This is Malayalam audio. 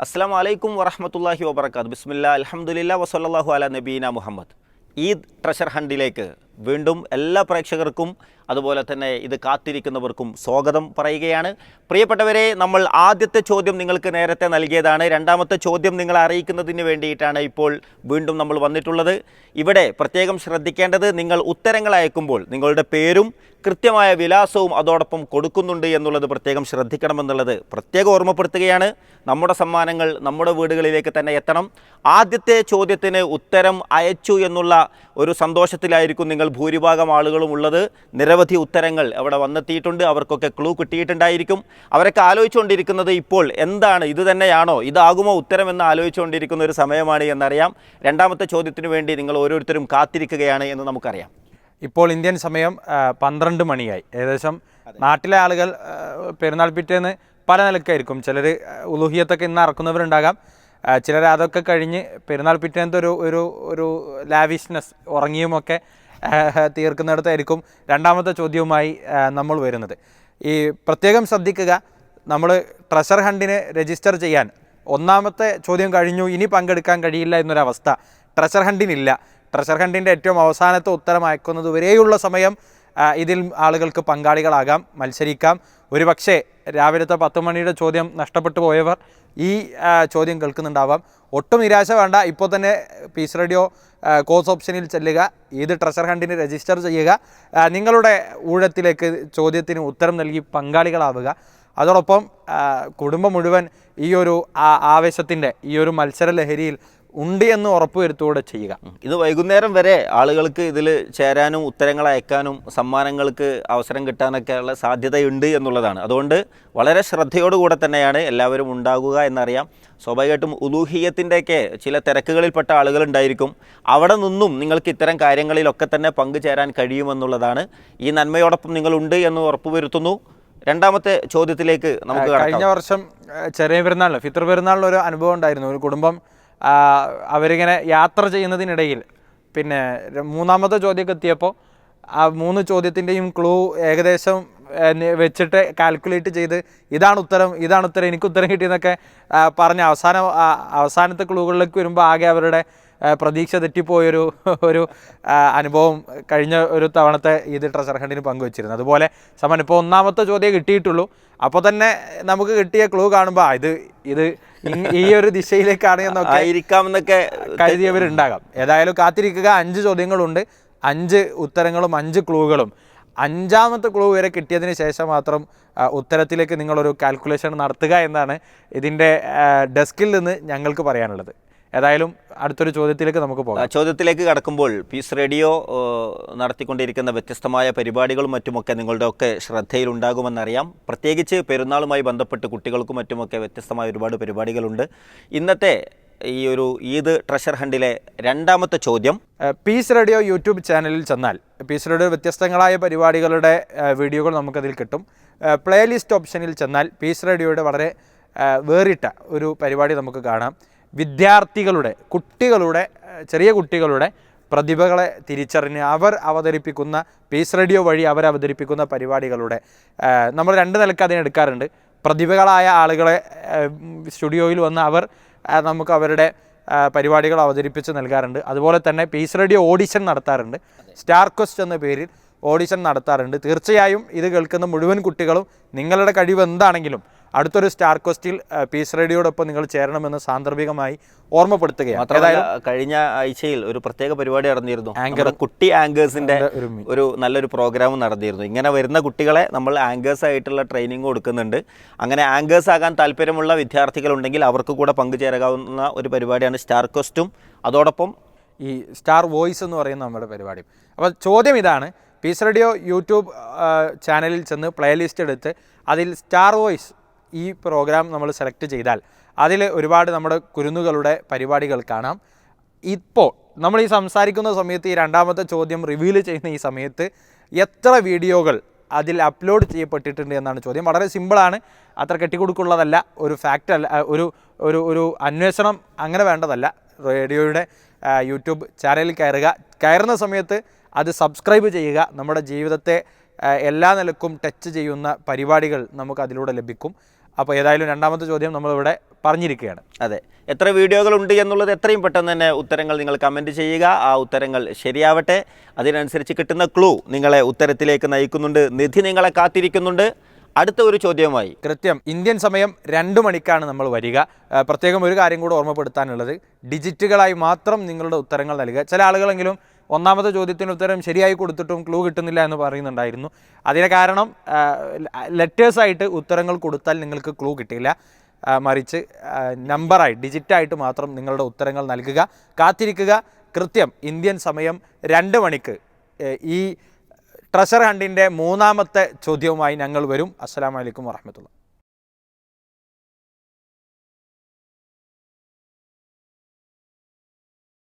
അസ്സാം വലൈക്കും വറഹമത്തല്ലാഹി വബർക്കാത്ത് ബിസ്മില്ല അലഹമുല്ല വസല്ലാഹു അല നബീന മുഹമ്മദ്. ഈദ് ട്രഷർ ഹണ്ടിലേക്ക് വീണ്ടും എല്ലാ പ്രേക്ഷകർക്കും അതുപോലെ തന്നെ ഇത് കാത്തിരിക്കുന്നവർക്കും സ്വാഗതം പറയുകയാണ്. പ്രിയപ്പെട്ടവരെ നമ്മൾ ആദ്യത്തെ ചോദ്യം നിങ്ങൾക്ക് നേരത്തെ നൽകിയതാണ്. രണ്ടാമത്തെ ചോദ്യം നിങ്ങൾ അറിയിക്കുന്നതിന് വേണ്ടിയിട്ടാണ് ഇപ്പോൾ വീണ്ടും നമ്മൾ വന്നിട്ടുള്ളത്. ഇവിടെ പ്രത്യേകം ശ്രദ്ധിക്കേണ്ടത് നിങ്ങൾ ഉത്തരങ്ങൾ അയക്കുമ്പോൾ നിങ്ങളുടെ പേരും കൃത്യമായ വിലാസവും അതോടൊപ്പം കൊടുക്കുന്നുണ്ട് എന്നുള്ളത് പ്രത്യേകം ശ്രദ്ധിക്കണമെന്നുള്ളത് പ്രത്യേകം ഓർമ്മപ്പെടുത്തുകയാണ്. നമ്മുടെ സമ്മാനങ്ങൾ നമ്മുടെ വീടുകളിലേക്ക് തന്നെ എത്തണം. ആദ്യത്തെ ചോദ്യത്തിന് ഉത്തരം അയച്ചു എന്നുള്ള ഒരു സന്തോഷത്തിലായിരിക്കും നിങ്ങൾ ഭൂരിഭാഗം ആളുകളും ഉള്ളത്. നിരവധി ഉത്തരങ്ങൾ അവിടെ വന്നെത്തിയിട്ടുണ്ട്. അവർക്കൊക്കെ ക്ലൂ കിട്ടിയിട്ടുണ്ടായിരിക്കും. അവരൊക്കെ ആലോചിച്ചുകൊണ്ടിരിക്കുന്നത് ഇപ്പോൾ എന്താണ്? ഇത് തന്നെയാണോ? ഇതാകുമോ ഉത്തരം എന്ന് ആലോചിച്ചുകൊണ്ടിരിക്കുന്ന ഒരു സമയമാണ് എന്നറിയാം. രണ്ടാമത്തെ ചോദ്യത്തിന് വേണ്ടി നിങ്ങൾ ഓരോരുത്തരും കാത്തിരിക്കുകയാണ് എന്ന് നമുക്കറിയാം. ഇപ്പോൾ ഇന്ത്യൻ സമയം പന്ത്രണ്ട് മണിയായി. ഏകദേശം നാട്ടിലെ ആളുകൾ പെരുന്നാൾ പിറ്റേന്ന് പല നിലക്കായിരിക്കും. ചിലർ ഉലുഹിയത്തൊക്കെ ഇന്ന് ഇറക്കുന്നവരുണ്ടാകാം ചിലർ അതൊക്കെ കഴിഞ്ഞ് പെരുന്നാൾ പിറ്റേന്നത്തെ ഒരു ഒരു ഒരു ലാവിഷ്നെസ് ഉറങ്ങിയുമൊക്കെ തീർക്കുന്നിടത്തായിരിക്കും രണ്ടാമത്തെ ചോദ്യവുമായി നമ്മൾ വരുന്നത്. ഈ പ്രത്യേകം ശ്രദ്ധിക്കുക നമ്മൾ ട്രഷർ ഹണ്ടിന് രജിസ്റ്റർ ചെയ്യാൻ ഒന്നാമത്തെ ചോദ്യം കഴിഞ്ഞു ഇനി പങ്കെടുക്കാൻ കഴിയില്ല എന്നൊരവസ്ഥ. ട്രഷർ ഹണ്ടിനില്ല ട്രഷർ ഹണ്ടിന്റെ ഏറ്റവും അവസാനത്തെ ഉത്തരം അയക്കുന്നത് വരെയുള്ള സമയം ഇതിൽ ആളുകൾക്ക് പങ്കാളികളാകാം മത്സരിക്കാം. ഒരുപക്ഷെ രാവിലത്തെ പത്ത് മണിയുടെ ചോദ്യം നഷ്ടപ്പെട്ടു പോയവർ ഈ ചോദ്യം കേൾക്കുന്നുണ്ടാവാം. ഒട്ടും നിരാശ വേണ്ട. ഇപ്പോൾ തന്നെ പീസ് റേഡിയോ കോഴ്സ് ഓപ്ഷനിൽ ചെല്ലുക. ഏത് ട്രഷർ ഹണ്ടിന് രജിസ്റ്റർ ചെയ്യുക. നിങ്ങളുടെ ഊഴത്തിലേക്ക് ചോദ്യത്തിന് ഉത്തരം നൽകി പങ്കാളികളാവുക. അതോടൊപ്പം കുടുംബം മുഴുവൻ ഈ ഒരു ആവേശത്തിന്റെ ഈ ഒരു മത്സര ലഹരിയിൽ ഉണ്ട് എന്ന് ഉറപ്പുവരുത്തുകൂടെ ചെയ്യുക. ഇത് വൈകുന്നേരം വരെ ആളുകൾക്ക് ഇതിൽ ചേരാനും ഉത്തരങ്ങൾ അയക്കാനും സമ്മാനങ്ങൾക്ക് അവസരം കിട്ടാനൊക്കെ ഉള്ള സാധ്യതയുണ്ട് എന്നുള്ളതാണ്. അതുകൊണ്ട് വളരെ ശ്രദ്ധയോടുകൂടെ തന്നെയാണ് എല്ലാവരും ഉണ്ടാകുക എന്നറിയാം. സ്വാഭാവികമായിട്ടും ഉദൂഹീയത്തിന്റെയൊക്കെ ചില തിരക്കുകളിൽപ്പെട്ട ആളുകളുണ്ടായിരിക്കും. അവിടെ നിന്നും നിങ്ങൾക്ക് ഇത്തരം കാര്യങ്ങളിലൊക്കെ തന്നെ പങ്കുചേരാൻ കഴിയുമെന്നുള്ളതാണ്. ഈ നന്മയോടൊപ്പം നിങ്ങളുണ്ട് എന്ന് ഉറപ്പുവരുത്തുന്നു. രണ്ടാമത്തെ ചോദ്യത്തിലേക്ക് നമുക്ക് കഴിഞ്ഞ വർഷം ചെറിയ പെരുന്നാളിൽ ഫിത്തർ പെരുന്നാളിൽ ഒരു അനുഭവം ഉണ്ടായിരുന്നു. ഒരു കുടുംബം അവരിങ്ങനെ യാത്ര ചെയ്യുന്നതിനിടയിൽ പിന്നെ മൂന്നാമത്തെ ചോദ്യമൊക്കെ എത്തിയപ്പോൾ ആ മൂന്ന് ചോദ്യത്തിന്റെയും ക്ലൂ ഏകദേശം വെച്ചിട്ട് കാൽക്കുലേറ്റ് ചെയ്ത് ഇതാണ് ഉത്തരം ഇതാണ് ഉത്തരം എനിക്ക് ഉത്തരം കിട്ടിയെന്നൊക്കെ പറഞ്ഞ് അവസാന അവസാനത്തെ ക്ലൂകളിലേക്ക് വരുമ്പോൾ ആകെ അവരുടെ പ്രതീക്ഷ തെറ്റിപ്പോയൊരു ഒരു അനുഭവം കഴിഞ്ഞ ഒരു തവണത്തെ ഇത് ട്രഷർ ഹണ്ടിന് പങ്കുവച്ചിരുന്നു. അതുപോലെ സമൻ ഇപ്പോൾ ഒന്നാമത്തെ ചോദ്യം കിട്ടിയിട്ടുള്ളൂ. അപ്പോൾ തന്നെ നമുക്ക് കിട്ടിയ ക്ലൂ കാണുമ്പോൾ ഇത് ഇത് ഈ ഒരു ദിശയിലേക്കാണ് എന്നൊക്കെ ആയിരിക്കാമെന്നൊക്കെ കരുതിയവരുണ്ടാകാം. ഏതായാലും കാത്തിരിക്കുക. അഞ്ച് ചോദ്യങ്ങളുണ്ട്. അഞ്ച് ഉത്തരങ്ങളും അഞ്ച് ക്ലൂകളും. അഞ്ചാമത്തെ ക്ലൂ വരെ കിട്ടിയതിന് ശേഷം മാത്രം ഉത്തരത്തിലേക്ക് നിങ്ങളൊരു കാൽക്കുലേഷൻ നടത്തുക എന്നാണ് ഇതിന്റെ ഡെസ്കിൽ നിന്ന് ഞങ്ങൾക്ക് പറയാനുള്ളത്. ഏതായാലും അടുത്തൊരു ചോദ്യത്തിലേക്ക് നമുക്ക് പോകാം. ചോദ്യത്തിലേക്ക് കടക്കുമ്പോൾ പീസ് റേഡിയോ നടത്തിക്കൊണ്ടിരിക്കുന്ന വ്യത്യസ്തമായ പരിപാടികളും മറ്റുമൊക്കെ നിങ്ങളുടെ ഒക്കെ ശ്രദ്ധയിലുണ്ടാകുമെന്നറിയാം പ്രത്യേകിച്ച് പെരുന്നാളുമായി ബന്ധപ്പെട്ട് കുട്ടികൾക്കും മറ്റുമൊക്കെ വ്യത്യസ്തമായ ഒരുപാട് പരിപാടികളുണ്ട്. ഇന്നത്തെ ഈ ഒരു ഈദ് ട്രഷർ ഹണ്ടിലെ രണ്ടാമത്തെ ചോദ്യം. പീസ് റേഡിയോ യൂട്യൂബ് ചാനലിൽ ചെന്നാൽ പീസ് റേഡിയോ വ്യത്യസ്തങ്ങളായ പരിപാടികളുടെ വീഡിയോകൾ നമുക്കതിൽ കിട്ടും. പ്ലേലിസ്റ്റ് ഓപ്ഷനിൽ ചെന്നാൽ പീസ് റേഡിയോയുടെ വളരെ വേറിട്ട ഒരു പരിപാടി നമുക്ക് കാണാം. വിദ്യാർത്ഥികളുടെ കുട്ടികളുടെ ചെറിയ കുട്ടികളുടെ പ്രതിഭകളെ തിരിച്ചറിഞ്ഞ് അവർ അവതരിപ്പിക്കുന്ന പീസ് റേഡിയോ വഴി അവർ അവതരിപ്പിക്കുന്ന പരിപാടികളുടെ നമ്മൾ രണ്ട് നിലയ്ക്ക് അതിനെ എടുക്കാറുണ്ട്. പ്രതിഭകളായ ആളുകളെ സ്റ്റുഡിയോയിൽ വന്ന് അവർ നമുക്ക് അവരുടെ പരിപാടികൾ അവതരിപ്പിച്ച് നൽകാറുണ്ട്. അതുപോലെ തന്നെ പീസ് റേഡിയോ ഓഡിഷൻ നടത്താറുണ്ട്. സ്റ്റാർ ക്വസ്റ്റ് എന്ന പേരിൽ ഓഡിഷൻ നടത്താറുണ്ട്. തീർച്ചയായും ഇത് കേൾക്കുന്ന മുഴുവൻ കുട്ടികളും നിങ്ങളുടെ കഴിവ് എന്താണെങ്കിലും അടുത്തൊരു സ്റ്റാർ കോസ്റ്റിൽ പീസ് റേഡിയോടൊപ്പം നിങ്ങൾ ചേരണമെന്ന് സാന്ദർഭികമായി ഓർമ്മപ്പെടുത്തുകയാണ്. കഴിഞ്ഞ ആഴ്ചയിൽ ഒരു പ്രത്യേക പരിപാടി നടന്നിരുന്നു. ആങ്കർ കുട്ടി ആങ്കേഴ്സിന്റെ ഒരു നല്ലൊരു പ്രോഗ്രാം നടന്നിരുന്നു. ഇങ്ങനെ വരുന്ന കുട്ടികളെ നമ്മൾ ആങ്കേഴ്സ് ആയിട്ടുള്ള ട്രെയിനിങ് കൊടുക്കുന്നുണ്ട്. അങ്ങനെ ആങ്കേഴ്സ് ആകാൻ താല്പര്യമുള്ള വിദ്യാർത്ഥികളുണ്ടെങ്കിൽ അവർക്ക് കൂടെ പങ്കുചേരാവുന്ന ഒരു പരിപാടിയാണ് സ്റ്റാർ കോസ്റ്റും അതോടൊപ്പം ഈ സ്റ്റാർ വോയിസ് എന്ന് പറയുന്ന നമ്മുടെ പരിപാടി. അപ്പോൾ ചോദ്യം ഇതാണ് പീസ് റേഡിയോ യൂട്യൂബ് ചാനലിൽ ചെന്ന് പ്ലേലിസ്റ്റ് എടുത്ത് അതിൽ സ്റ്റാർ വോയിസ് ഈ പ്രോഗ്രാം നമ്മൾ സെലക്ട് ചെയ്താൽ അതിൽ ഒരുപാട് നമ്മുടെ കുരുന്നുകളുടെ പരിപാടികൾ കാണാം. ഇപ്പോൾ നമ്മൾ ഈ സംസാരിക്കുന്ന സമയത്ത് ഈ രണ്ടാമത്തെ ചോദ്യം റിവീൽ ചെയ്യുന്ന ഈ സമയത്ത് എത്ര വീഡിയോകൾ അതിൽ അപ്ലോഡ് ചെയ്യപ്പെട്ടിട്ടുണ്ട് എന്നാണ് ചോദ്യം. വളരെ സിമ്പിളാണ് അത്ര കെട്ടിക്കൊടുക്കുള്ളതല്ല. ഒരു ഫാക്റ്റ് അല്ല ഒരു ഒരു ഒരു അന്വേഷണം അങ്ങനെ വേണ്ടതല്ല. റേഡിയോയുടെ യൂട്യൂബ് ചാനലിൽ കയറുക. കയറുന്ന സമയത്ത് അത് സബ്സ്ക്രൈബ് ചെയ്യുക. നമ്മുടെ ജീവിതത്തെ എല്ലാ നിലക്കും ടച്ച് ചെയ്യുന്ന പരിപാടികൾ നമുക്ക് അതിലൂടെ ലഭിക്കും. അപ്പോൾ ഏതായാലും രണ്ടാമത്തെ ചോദ്യം നമ്മളിവിടെ പറഞ്ഞിരിക്കുകയാണ്. അതെ. എത്ര വീഡിയോകളുണ്ട് എന്നുള്ളത് എത്രയും പെട്ടെന്ന് തന്നെ ഉത്തരങ്ങൾ നിങ്ങൾ കമന്റ് ചെയ്യുക. ആ ഉത്തരങ്ങൾ ശരിയാവട്ടെ. അതിനനുസരിച്ച് കിട്ടുന്ന ക്ലൂ നിങ്ങളെ ഉത്തരത്തിലേക്ക് നയിക്കുന്നുണ്ട്. നിധി നിങ്ങളെ കാത്തിരിക്കുന്നുണ്ട്. അടുത്ത ഒരു ചോദ്യവുമായി. കൃത്യം. ഇന്ത്യൻ സമയം രണ്ട് മണിക്കാണ് നമ്മൾ വരിക. പ്രത്യേകം ഒരു കാര്യം കൂടെ ഓർമ്മപ്പെടുത്താനുള്ളത്. ഡിജിറ്റുകളായി മാത്രം നിങ്ങളുടെ ഉത്തരങ്ങൾ നൽകുക. ചില ആളുകളെങ്കിലും ഒന്നാമത്തെ ചോദ്യത്തിന് ഉത്തരം ശരിയായി കൊടുത്തിട്ടും ക്ലൂ കിട്ടുന്നില്ല എന്ന് പറയുന്നുണ്ടായിരുന്നു. അതിന് കാരണം ലെറ്റേഴ്സായിട്ട് ഉത്തരങ്ങൾ കൊടുത്താൽ നിങ്ങൾക്ക് ക്ലൂ കിട്ടില്ല മറിച്ച് നമ്പറായി ഡിജിറ്റായിട്ട് മാത്രം നിങ്ങളുടെ ഉത്തരങ്ങൾ നൽകുക. കാത്തിരിക്കുക. കൃത്യം ഇന്ത്യൻ സമയം രണ്ട് മണിക്ക്. ഈ ട്രഷർ ഹണ്ടിന്റെ മൂന്നാമത്തെ ചോദ്യവുമായി ഞങ്ങൾ വരും. അസ്സാം വലൈക്കും വറഹമത്തുള്ള